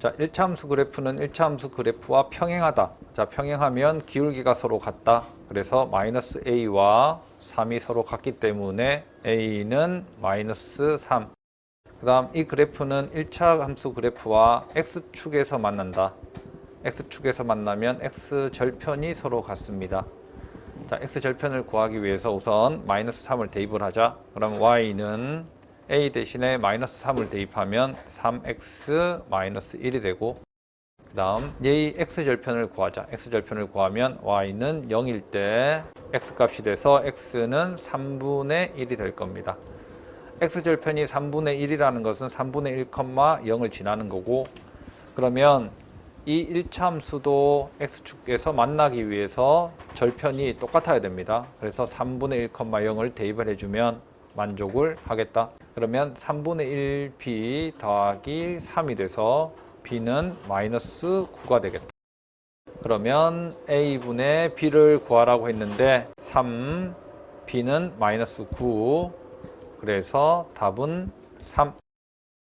자, 1차 함수 그래프는 1차 함수 그래프와 평행하다. 자, 평행하면 기울기가 서로 같다. 그래서 마이너스 a와 3이 서로 같기 때문에 a는 마이너스 3. 그 다음 이 그래프는 1차 함수 그래프와 x축에서 만난다. x축에서 만나면 x절편이 서로 같습니다. 자, x절편을 구하기 위해서 우선 마이너스 3을 대입을 하자. 그럼 y는 a 대신에 마이너스 3을 대입하면 3x 마이너스 1이 되고 그 다음 이 x절편을 구하자. x절편을 구하면 y는 0일 때 x값이 돼서 x는 3분의 1이 될 겁니다. x절편이 3분의 1이라는 것은 3분의 1, 0을 지나는 거고 그러면 이 1차 함수도 x축에서 만나기 위해서 절편이 똑같아야 됩니다. 그래서 3분의 1, 0을 대입을 해주면 만족을 하겠다. 그러면 3분의 1b 더하기 3이 돼서 b는 마이너스 9가 되겠다. 그러면 a분의 b를 구하라고 했는데 3, b는 마이너스 9 그래서 답은 3